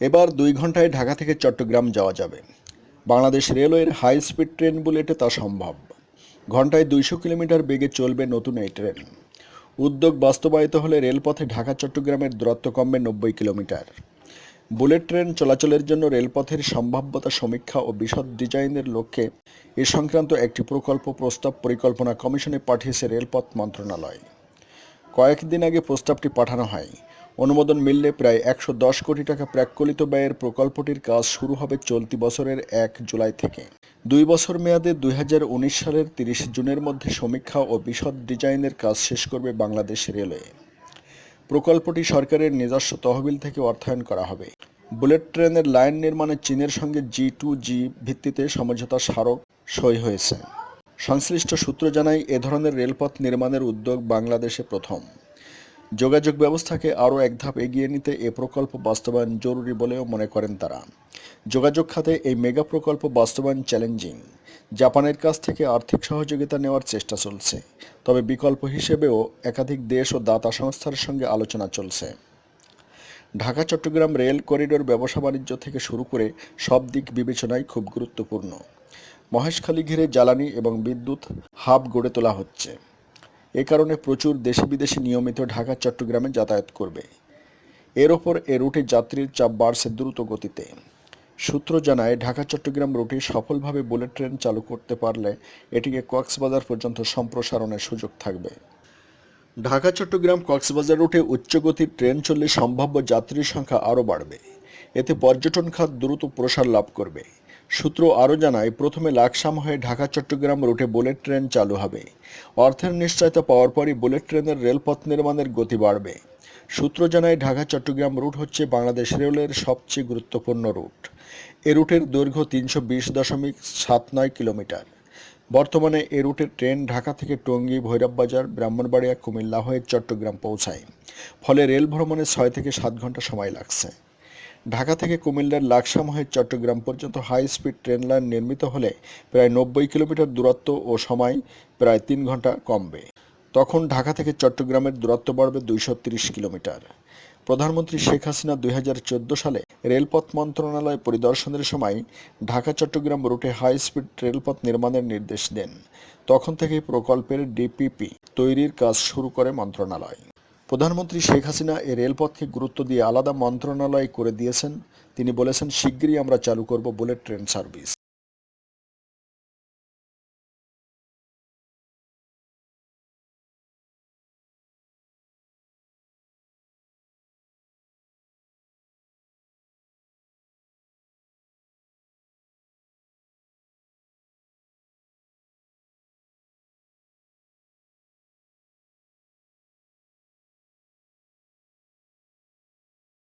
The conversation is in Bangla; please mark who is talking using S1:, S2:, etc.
S1: এবার দুই ঘন্টায় ঢাকা থেকে চট্টগ্রাম যাওয়া যাবে। বাংলাদেশ রেলওয়ের হাই স্পিড ট্রেন বুলেটে তা সম্ভব। ঘন্টায় দুইশো কিলোমিটার বেগে চলবে নতুন এই ট্রেন। উদ্যোগ বাস্তবায়িত হলে রেলপথে ঢাকা চট্টগ্রামের দূরত্ব কমবে নব্বই কিলোমিটার। বুলেট ট্রেন চলাচলের জন্য রেলপথের সম্ভাব্যতা সমীক্ষা ও বিশদ ডিজাইনের লক্ষ্যে এ সংক্রান্ত একটি প্রকল্প প্রস্তাব পরিকল্পনা কমিশনে পাঠিয়েছে রেলপথ মন্ত্রণালয়। কয়েকদিন আগে প্রস্তাবটি পাঠানো হয়। অনুমোদন মিললে প্রায় একশো দশ কোটি টাকা প্রাক্কলিত ব্যয়ের প্রকল্পটির কাজ শুরু হবে চলতি বছরের এক জুলাই থেকে। দুই বছর মেয়াদে দুই হাজার উনিশ সালের তিরিশ জুনের মধ্যে সমীক্ষা ও বিশদ ডিজাইনের কাজ শেষ করবে বাংলাদেশ রেলওয়ে। প্রকল্পটি সরকারের নিজস্ব তহবিল থেকে অর্থায়ন করা হবে। বুলেট ট্রেনের লাইন নির্মাণে চীনের সঙ্গে জি টু জি ভিত্তিতে সমঝোতা স্মারক সই হয়েছে। সংশ্লিষ্ট সূত্র জানায়, এ ধরনের রেলপথ নির্মাণের উদ্যোগ বাংলাদেশে প্রথম। যোগাযোগ ব্যবস্থাকে আরও এক ধাপ এগিয়ে নিতে এ প্রকল্প বাস্তবায়ন জরুরি বলেও মনে করেন তারা। যোগাযোগ খাতে এই মেগা প্রকল্প বাস্তবায়ন চ্যালেঞ্জিং। জাপানের কাছ থেকে আর্থিক সহযোগিতা নেওয়ার চেষ্টা চলছে। তবে বিকল্প হিসেবেও একাধিক দেশ ও দাতা সংস্থার সঙ্গে আলোচনা চলছে। ঢাকা, চট্টগ্রাম রেল করিডোর ব্যবসা বাণিজ্য থেকে শুরু করে সব দিক বিবেচনায় খুব গুরুত্বপূর্ণ। মহেশখালী ঘিরে জ্বালানি এবং বিদ্যুৎ হাব গড়ে তোলা হচ্ছে। এ কারণে প্রচুর দেশি বিদেশি নিয়মিত ঢাকা চট্টগ্রামে যাতায়াত করবে। এর ওপর এ রুটে যাত্রীর চাপ বাড়ছে দ্রুত গতিতে। সূত্র জানায় ঢাকা চট্টগ্রাম রুটে সফলভাবে বুলেট ট্রেন চালু করতে পারলে এটিকে কক্সবাজার পর্যন্ত সম্প্রসারণের সুযোগ থাকবে। ঢাকা চট্টগ্রাম কক্সবাজার রুটে উচ্চগতির ট্রেন চললে সম্ভাব্য যাত্রীর সংখ্যা আরও বাড়বে। এতে পর্যটন খাত দ্রুত প্রসার লাভ করবে। সূত্র আরও জানায়, প্রথমে লাকসাম হয়ে ঢাকা চট্টগ্রাম রুটে বুলেট ট্রেন চালু হবে। অর্থের নিশ্চয়তা পাওয়ার পরই বুলেট ট্রেনের রেলপথ নির্মাণের গতি বাড়বে। সূত্র জানায় ঢাকা চট্টগ্রাম রুট হচ্ছে বাংলাদেশ রেলের সবচেয়ে গুরুত্বপূর্ণ রুট। এ রুটের দৈর্ঘ্য তিনশো বিশ দশমিক সাত নয় কিলোমিটার। বর্তমানে এ রুটের ট্রেন ঢাকা থেকে টঙ্গী, ভৈরববাজার, ব্রাহ্মণবাড়িয়া, কুমিল্লা হয়ে চট্টগ্রাম পৌঁছায়। ফলে রেল ভ্রমণে ছয় থেকে সাত ঘণ্টা সময় লাগছে। ঢাকা থেকে কুমিল্লার লাকসাম হয়ে চট্টগ্রাম পর্যন্ত হাই স্পিড ট্রেন লাইন নির্মিত হলে প্রায় নব্বই কিলোমিটার দূরত্ব ও সময় প্রায় তিন ঘণ্টা কমবে। তখন ঢাকা থেকে চট্টগ্রামের দূরত্ব বাড়বে দুইশো কিলোমিটার। প্রধানমন্ত্রী শেখ হাসিনা দুই হাজার চৌদ্দ সালে রেলপথ মন্ত্রণালয় পরিদর্শনের সময় ঢাকা চট্টগ্রাম রুটে হাই স্পিড রেলপথ নির্মাণের নির্দেশ দেন। তখন থেকেই প্রকল্পের ডিপিপি তৈরির কাজ শুরু করে মন্ত্রণালয়। প্রধানমন্ত্রী শেখ হাসিনা এ রেলপথকে গুরুত্ব দিয়ে আলাদা মন্ত্রণালয় করে দিয়েছেন। তিনি বলেছেন, শিগগিরই আমরা চালু করব বুলেট ট্রেন সার্ভিস।